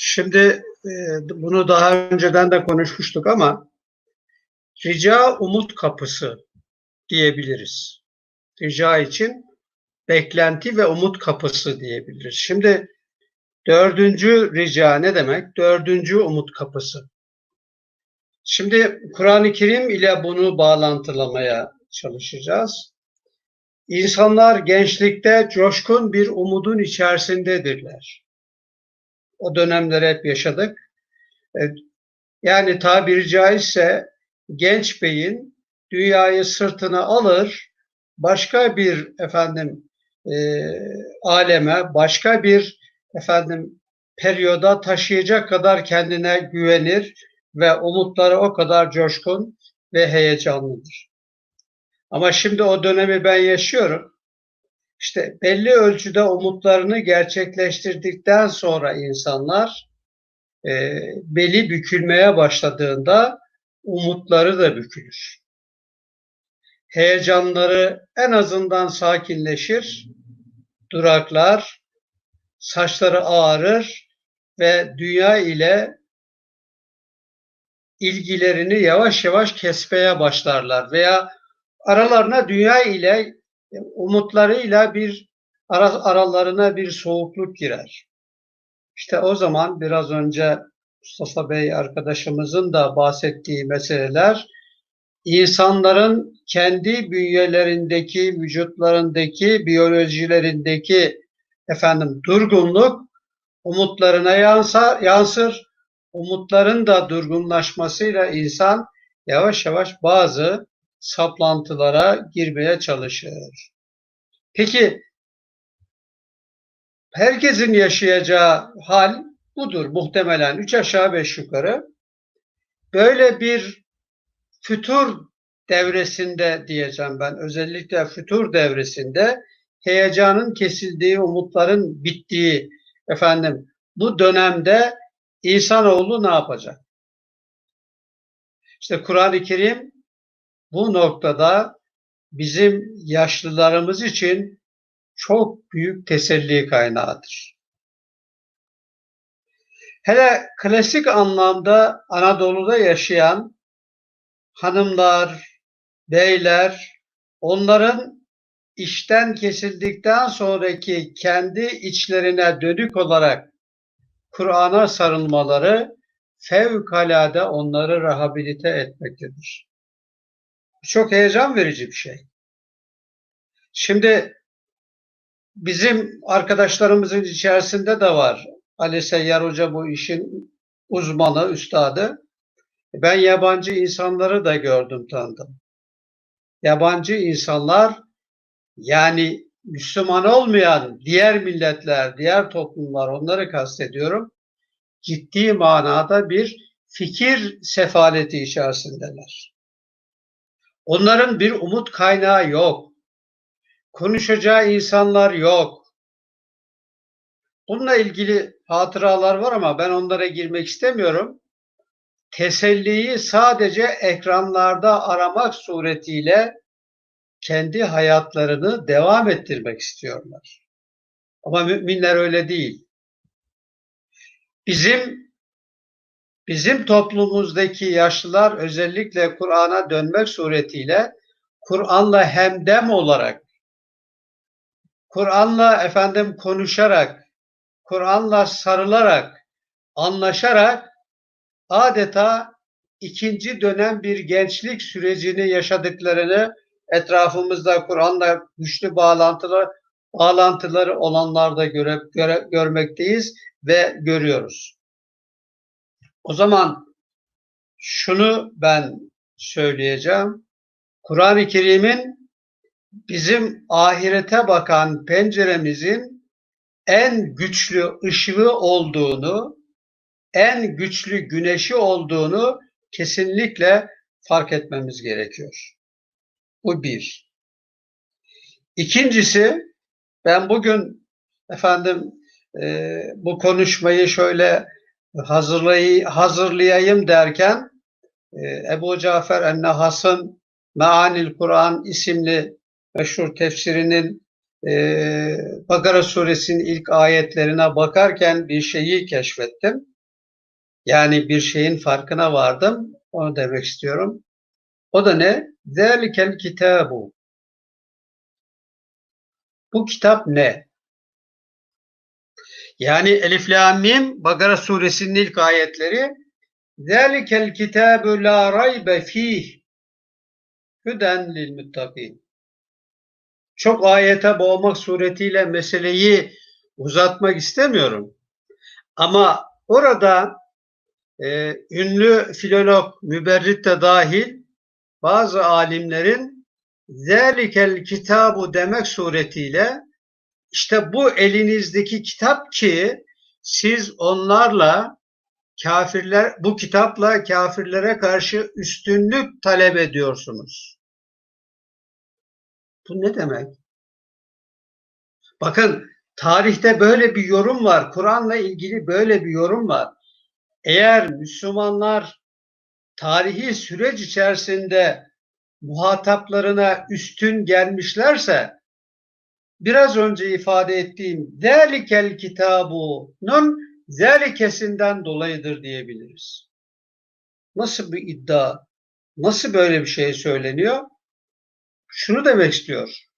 Şimdi e, bunu daha önceden de konuşmuştuk ama rica umut kapısı diyebiliriz. Rica için beklenti ve umut kapısı diyebiliriz. Şimdi dördüncü rica ne demek? Dördüncü umut kapısı. Şimdi Kur'an-ı Kerim ile bunu bağlantılamaya çalışacağız. İnsanlar gençlikte coşkun bir umudun içerisindedirler. O dönemleri hep yaşadık. E, yani tabiri caizse genç beyin dünyayı sırtına alır, başka bir efendim e, aleme, başka bir efendim periyoda taşıyacak kadar kendine güvenir ve umutları o kadar coşkun ve heyecanlıdır. Ama şimdi o dönemi ben yaşıyorum. İşte belli ölçüde umutlarını gerçekleştirdikten sonra insanlar e, beli bükülmeye başladığında umutları da bükülür. Heyecanları en azından sakinleşir, duraklar, saçları ağarır ve dünya ile ilgilerini yavaş yavaş kesmeye başlarlar veya aralarına dünya ile umutlarıyla bir ara, aralarına bir soğukluk girer. İşte o zaman biraz önce Mustafa Bey arkadaşımızın da bahsettiği meseleler insanların kendi bünyelerindeki, vücutlarındaki, biyolojilerindeki efendim durgunluk umutlarına yansar, yansır. Umutların da durgunlaşmasıyla insan yavaş yavaş bazı saplantılara girmeye çalışır. Peki herkesin yaşayacağı hal budur muhtemelen. Üç aşağı beş yukarı. Böyle bir fütur devresinde diyeceğim ben. Özellikle fütur devresinde heyecanın kesildiği, umutların bittiği efendim bu dönemde insanoğlu ne yapacak? İşte Kur'an-ı Kerim bu noktada bizim yaşlılarımız için çok büyük teselli kaynağıdır. Hele klasik anlamda Anadolu'da yaşayan hanımlar, beyler, onların işten kesildikten sonraki kendi içlerine dönük olarak Kur'an'a sarılmaları fevkalade onları rehabilite etmektedir. Çok heyecan verici bir şey. Şimdi bizim arkadaşlarımızın içerisinde de var. Ali Seyyar Hoca bu işin uzmanı, üstadı. Ben yabancı insanları da gördüm, tanıdım. Yabancı insanlar yani Müslüman olmayan diğer milletler, diğer toplumlar onları kastediyorum. Ciddi manada bir fikir sefaleti içerisindeler. Onların bir umut kaynağı yok. Konuşacağı insanlar yok. Bununla ilgili hatıralar var ama ben onlara girmek istemiyorum. Teselliyi sadece ekranlarda aramak suretiyle kendi hayatlarını devam ettirmek istiyorlar. Ama müminler öyle değil. Bizim bizim toplumumuzdaki yaşlılar özellikle Kur'an'a dönmek suretiyle Kur'an'la hemdem olarak Kur'an'la efendim konuşarak Kur'an'la sarılarak anlaşarak adeta ikinci dönem bir gençlik sürecini yaşadıklarını etrafımızda Kur'an'la güçlü bağlantılar bağlantıları olanlarda göre, göre, görmekteyiz ve görüyoruz. O zaman şunu ben söyleyeceğim. Kur'an-ı Kerim'in bizim ahirete bakan penceremizin en güçlü ışığı olduğunu, en güçlü güneşi olduğunu kesinlikle fark etmemiz gerekiyor. Bu bir. İkincisi ben bugün efendim e, bu konuşmayı şöyle hazırlay hazırlayayım derken e, Ebu Cafer Ennehas'ın Meanil Kur'an isimli meşhur tefsirinin e, Bakara suresinin ilk ayetlerine bakarken bir şeyi keşfettim. Yani bir şeyin farkına vardım. Onu demek istiyorum. O da ne? Zelikel kitabu. Bu kitap ne? Yani Elif Lam Mim Bakara suresinin ilk ayetleri Zelikel kitabu la raybe fih hüden lil muttakin. Çok ayete boğmak suretiyle meseleyi uzatmak istemiyorum. Ama orada e, ünlü filolog Müberrit de dahil bazı alimlerin zelikel kitabu demek suretiyle işte bu elinizdeki kitap ki siz onlarla kafirler bu kitapla kafirlere karşı üstünlük talep ediyorsunuz. Bu ne demek? Bakın tarihte böyle bir yorum var. Kur'an'la ilgili böyle bir yorum var. Eğer Müslümanlar tarihi süreç içerisinde muhataplarına üstün gelmişlerse biraz önce ifade ettiğim zelikel kitabunun zelikesinden dolayıdır diyebiliriz. Nasıl bir iddia? Nasıl böyle bir şey söyleniyor? Şunu demek istiyor.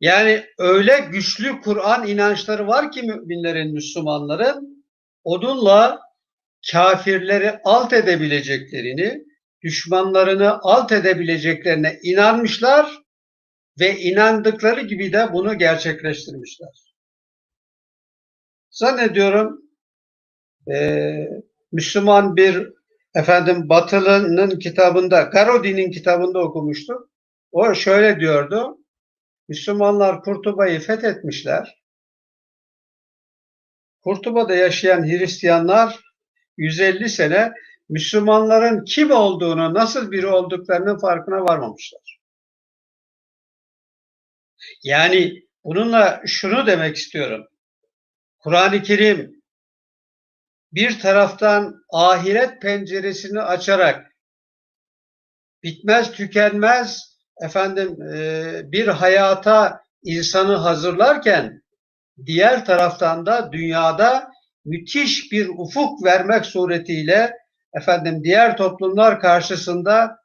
Yani öyle güçlü Kur'an inançları var ki müminlerin, Müslümanların onunla kafirleri alt edebileceklerini, düşmanlarını alt edebileceklerine inanmışlar ve inandıkları gibi de bunu gerçekleştirmişler. Zannediyorum e, Müslüman bir efendim Batılı'nın kitabında, Garodi'nin kitabında okumuştum. O şöyle diyordu. Müslümanlar Kurtuba'yı fethetmişler. Kurtuba'da yaşayan Hristiyanlar 150 sene Müslümanların kim olduğunu, nasıl biri olduklarının farkına varmamışlar. Yani bununla şunu demek istiyorum. Kur'an-ı Kerim bir taraftan ahiret penceresini açarak bitmez tükenmez efendim bir hayata insanı hazırlarken diğer taraftan da dünyada müthiş bir ufuk vermek suretiyle efendim diğer toplumlar karşısında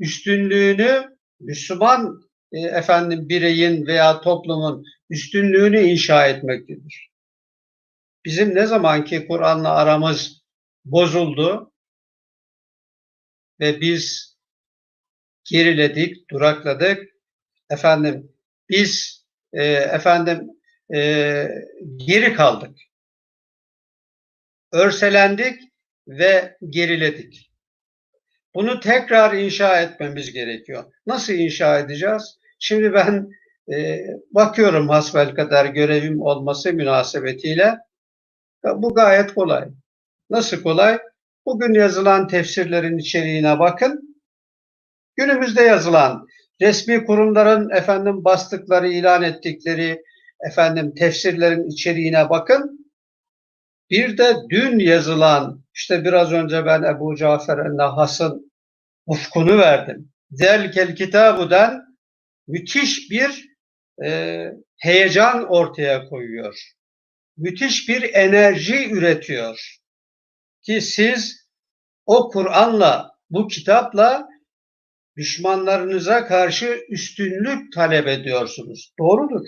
üstünlüğünü Müslüman e, efendim bireyin veya toplumun üstünlüğünü inşa etmektedir. Bizim ne zamanki Kur'an'la aramız bozuldu ve biz geriledik, durakladık. Efendim biz e, efendim e, geri kaldık. Örselendik ve geriledik. Bunu tekrar inşa etmemiz gerekiyor. Nasıl inşa edeceğiz? Şimdi ben e, bakıyorum hasbel kadar görevim olması münasebetiyle. Bu gayet kolay. Nasıl kolay? Bugün yazılan tefsirlerin içeriğine bakın. Günümüzde yazılan resmi kurumların efendim bastıkları, ilan ettikleri efendim tefsirlerin içeriğine bakın. Bir de dün yazılan işte biraz önce ben Ebu Cafer el-Nahas'ın ufkunu verdim. Zelkel kitabudan müthiş bir e, heyecan ortaya koyuyor. Müthiş bir enerji üretiyor. Ki siz o Kur'an'la, bu kitapla düşmanlarınıza karşı üstünlük talep ediyorsunuz. Doğrudur.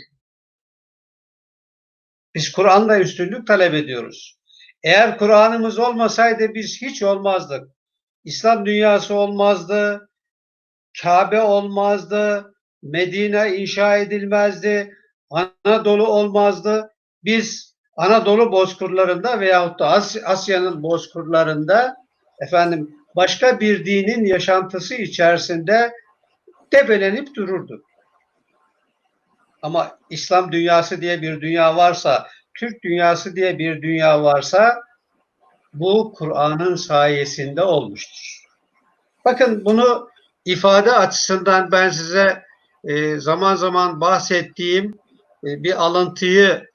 Biz Kur'an'la üstünlük talep ediyoruz. Eğer Kur'an'ımız olmasaydı biz hiç olmazdık. İslam dünyası olmazdı, Kabe olmazdı, Medine inşa edilmezdi, Anadolu olmazdı. Biz Anadolu bozkırlarında veyahut da Asya'nın bozkırlarında efendim başka bir dinin yaşantısı içerisinde debelenip dururduk. Ama İslam dünyası diye bir dünya varsa, Türk dünyası diye bir dünya varsa bu Kur'an'ın sayesinde olmuştur. Bakın bunu ifade açısından ben size e, zaman zaman bahsettiğim e, bir alıntıyı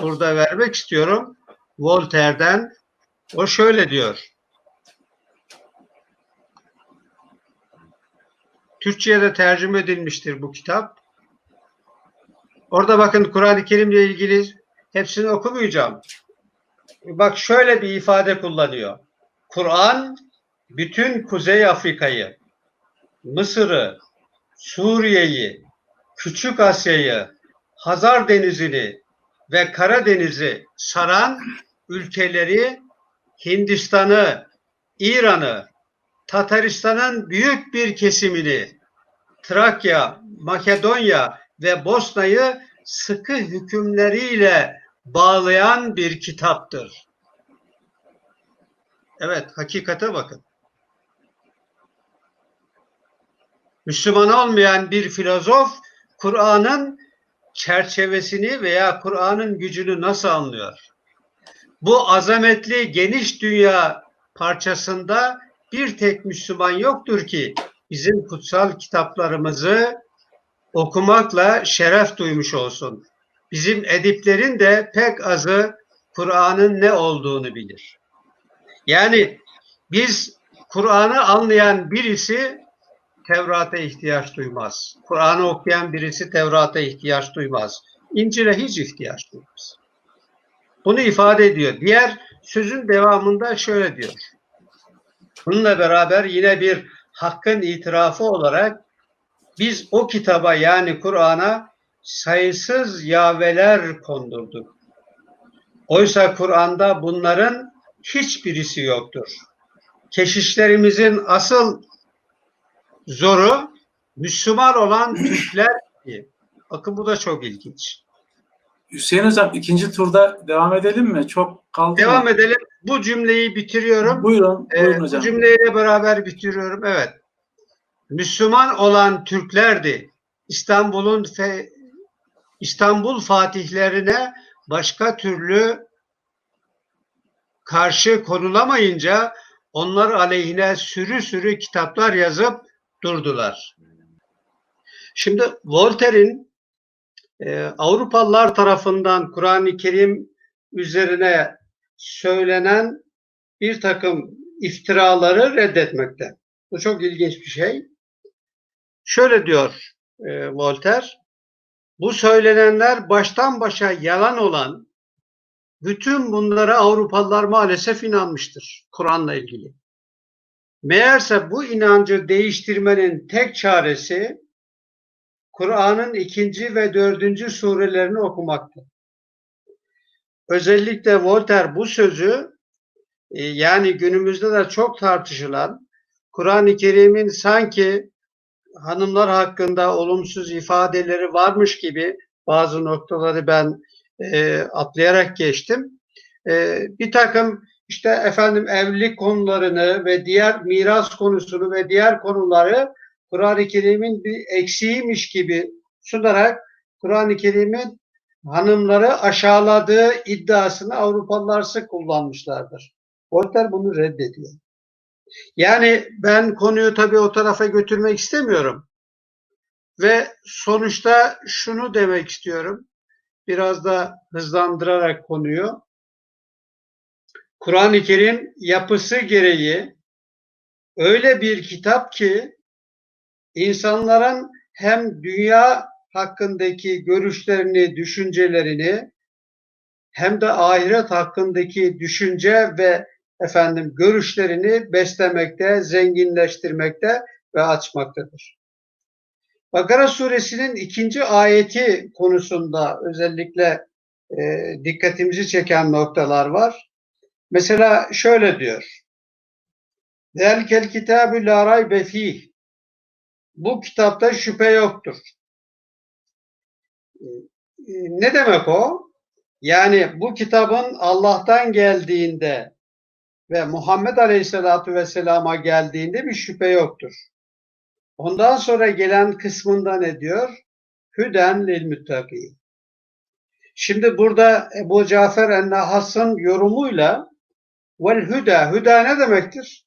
burada vermek istiyorum. Voltaire'den. O şöyle diyor. Türkçe'ye de tercüme edilmiştir bu kitap. Orada bakın Kur'an-ı Kerim'le ilgili hepsini okumayacağım. Bak şöyle bir ifade kullanıyor. Kur'an bütün Kuzey Afrika'yı, Mısır'ı, Suriye'yi, Küçük Asya'yı, Hazar Denizi'ni ve Karadeniz'i saran ülkeleri Hindistan'ı, İran'ı, Tataristan'ın büyük bir kesimini, Trakya, Makedonya ve Bosna'yı sıkı hükümleriyle bağlayan bir kitaptır. Evet, hakikate bakın. Müslüman olmayan bir filozof Kur'an'ın çerçevesini veya Kur'an'ın gücünü nasıl anlıyor? Bu azametli geniş dünya parçasında bir tek Müslüman yoktur ki bizim kutsal kitaplarımızı okumakla şeref duymuş olsun. Bizim ediplerin de pek azı Kur'an'ın ne olduğunu bilir. Yani biz Kur'an'ı anlayan birisi Tevrat'a ihtiyaç duymaz. Kur'an'ı okuyan birisi Tevrat'a ihtiyaç duymaz. İncil'e hiç ihtiyaç duymaz. Bunu ifade ediyor. Diğer sözün devamında şöyle diyor. Bununla beraber yine bir hakkın itirafı olarak biz o kitaba yani Kur'an'a sayısız yaveler kondurduk. Oysa Kur'an'da bunların hiçbirisi yoktur. Keşişlerimizin asıl zoru Müslüman olan Türkler ki. Bakın bu da çok ilginç. Hüseyin Hocam ikinci turda devam edelim mi? Çok kaldı Devam mı? edelim. Bu cümleyi bitiriyorum. Buyurun, Ee, buyurun bu hocam. cümleyle beraber bitiriyorum. Evet. Müslüman olan Türklerdi. İstanbul'un fe- İstanbul fatihlerine başka türlü karşı konulamayınca onlar aleyhine sürü sürü kitaplar yazıp durdular. Şimdi Voltaire'in e, Avrupalılar tarafından Kur'an-ı Kerim üzerine söylenen bir takım iftiraları reddetmekte. Bu çok ilginç bir şey. Şöyle diyor e, Voltaire, bu söylenenler baştan başa yalan olan bütün bunlara Avrupalılar maalesef inanmıştır Kur'an'la ilgili. Meğerse bu inancı değiştirmenin tek çaresi Kur'an'ın ikinci ve dördüncü surelerini okumaktır. Özellikle Voltaire bu sözü e, yani günümüzde de çok tartışılan Kur'an-ı Kerim'in sanki hanımlar hakkında olumsuz ifadeleri varmış gibi bazı noktaları ben e, atlayarak geçtim. E, bir takım işte efendim evlilik konularını ve diğer miras konusunu ve diğer konuları Kur'an-ı Kerim'in bir eksiğiymiş gibi sunarak Kur'an-ı Kerim'in hanımları aşağıladığı iddiasını Avrupalılar sık kullanmışlardır. Voltaire bunu reddediyor. Yani ben konuyu tabii o tarafa götürmek istemiyorum. Ve sonuçta şunu demek istiyorum. Biraz da hızlandırarak konuyu. Kur'an-ı Kerim yapısı gereği öyle bir kitap ki insanların hem dünya hakkındaki görüşlerini, düşüncelerini hem de ahiret hakkındaki düşünce ve efendim görüşlerini beslemekte, zenginleştirmekte ve açmaktadır. Bakara suresinin ikinci ayeti konusunda özellikle e, dikkatimizi çeken noktalar var. Mesela şöyle diyor. Zelkel kitabü la raybe fih. Bu kitapta şüphe yoktur. E, Ne demek o? Yani bu kitabın Allah'tan geldiğinde ve Muhammed Aleyhisselatü Vesselam'a geldiğinde bir şüphe yoktur. Ondan sonra gelen kısmında ne diyor? Hüden lil müttaki. Şimdi burada Ebu Cafer en-Nahas'ın yorumuyla vel hüda, hüda ne demektir?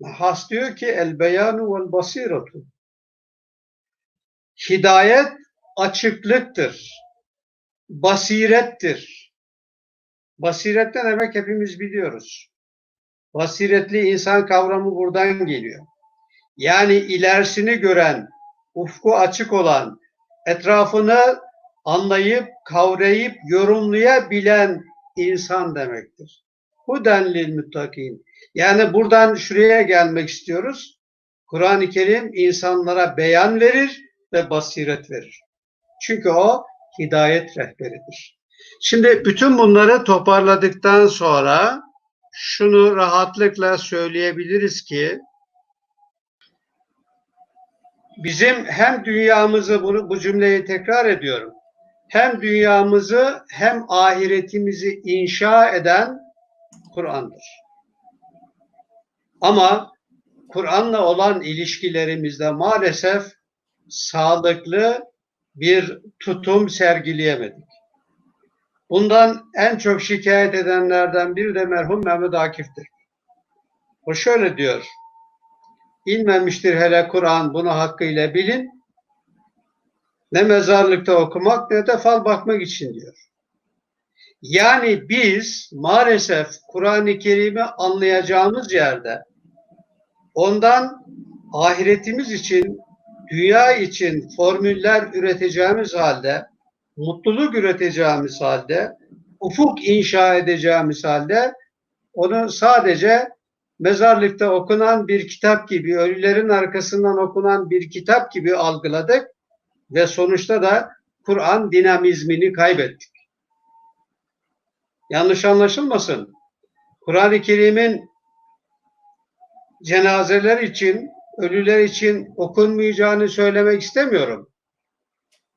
Nahas diyor ki el beyanu vel basiretu. Hidayet açıklıktır. Basirettir. Basiret ne demek hepimiz biliyoruz. Basiretli insan kavramı buradan geliyor. Yani ilerisini gören, ufku açık olan, etrafını anlayıp, kavrayıp, yorumlayabilen insan demektir. Huden lil muttakin. Yani buradan şuraya gelmek istiyoruz. Kur'an-ı Kerim insanlara beyan verir ve basiret verir. Çünkü o hidayet rehberidir. Şimdi bütün bunları toparladıktan sonra şunu rahatlıkla söyleyebiliriz ki bizim hem dünyamızı bunu bu cümleyi tekrar ediyorum. Hem dünyamızı hem ahiretimizi inşa eden Kur'an'dır. Ama Kur'an'la olan ilişkilerimizde maalesef sağlıklı bir tutum sergileyemedik. Bundan en çok şikayet edenlerden biri de merhum Mehmet Akif'tir. O şöyle diyor. İnmemiştir hele Kur'an bunu hakkıyla bilin. Ne mezarlıkta okumak ne de fal bakmak için diyor. Yani biz maalesef Kur'an-ı Kerim'i anlayacağımız yerde ondan ahiretimiz için, dünya için formüller üreteceğimiz halde, mutluluk üreteceğimiz halde, ufuk inşa edeceğimiz halde onu sadece mezarlıkta okunan bir kitap gibi, ölülerin arkasından okunan bir kitap gibi algıladık ve sonuçta da Kur'an dinamizmini kaybettik. Yanlış anlaşılmasın. Kur'an-ı Kerim'in cenazeler için, ölüler için okunmayacağını söylemek istemiyorum.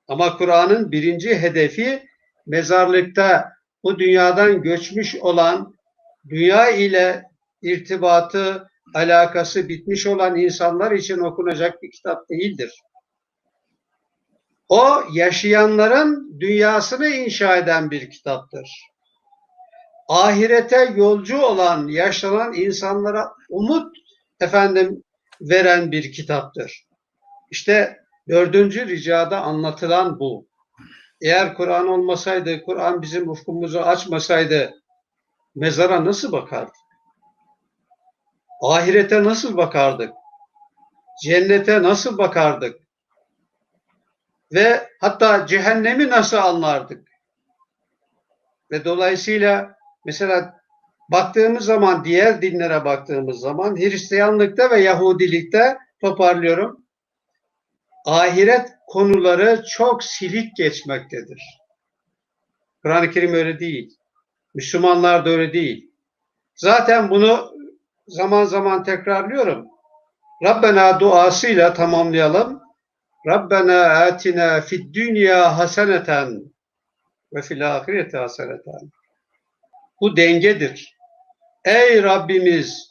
Ama Kur'an'ın birinci hedefi mezarlıkta bu dünyadan göçmüş olan, dünya ile irtibatı, alakası bitmiş olan insanlar için okunacak bir kitap değildir. O yaşayanların dünyasını inşa eden bir kitaptır. Ahirete yolcu olan, yaşlanan insanlara umut efendim veren bir kitaptır. İşte dördüncü ricada anlatılan bu. Eğer Kur'an olmasaydı, Kur'an bizim ufkumuzu açmasaydı mezara nasıl bakardık? Ahirete nasıl bakardık? Cennete nasıl bakardık? Ve hatta cehennemi nasıl anlardık? Ve dolayısıyla mesela baktığımız zaman diğer dinlere baktığımız zaman Hristiyanlıkta ve Yahudilikte toparlıyorum. Ahiret konuları çok silik geçmektedir. Kur'an-ı Kerim öyle değil. Müslümanlar da öyle değil. Zaten bunu zaman zaman tekrarlıyorum. Rabbena duasıyla tamamlayalım. Rabbena atina fid dünya haseneten ve fil ahireti haseneten. Bu dengedir. Ey Rabbimiz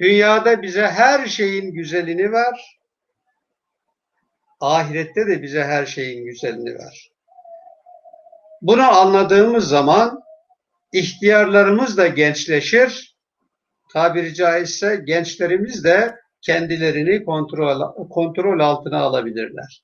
dünyada bize her şeyin güzelini ver. Ahirette de bize her şeyin güzelini ver. Bunu anladığımız zaman ihtiyarlarımız da gençleşir. Tabiri caizse gençlerimiz de kendilerini kontrol, kontrol altına alabilirler.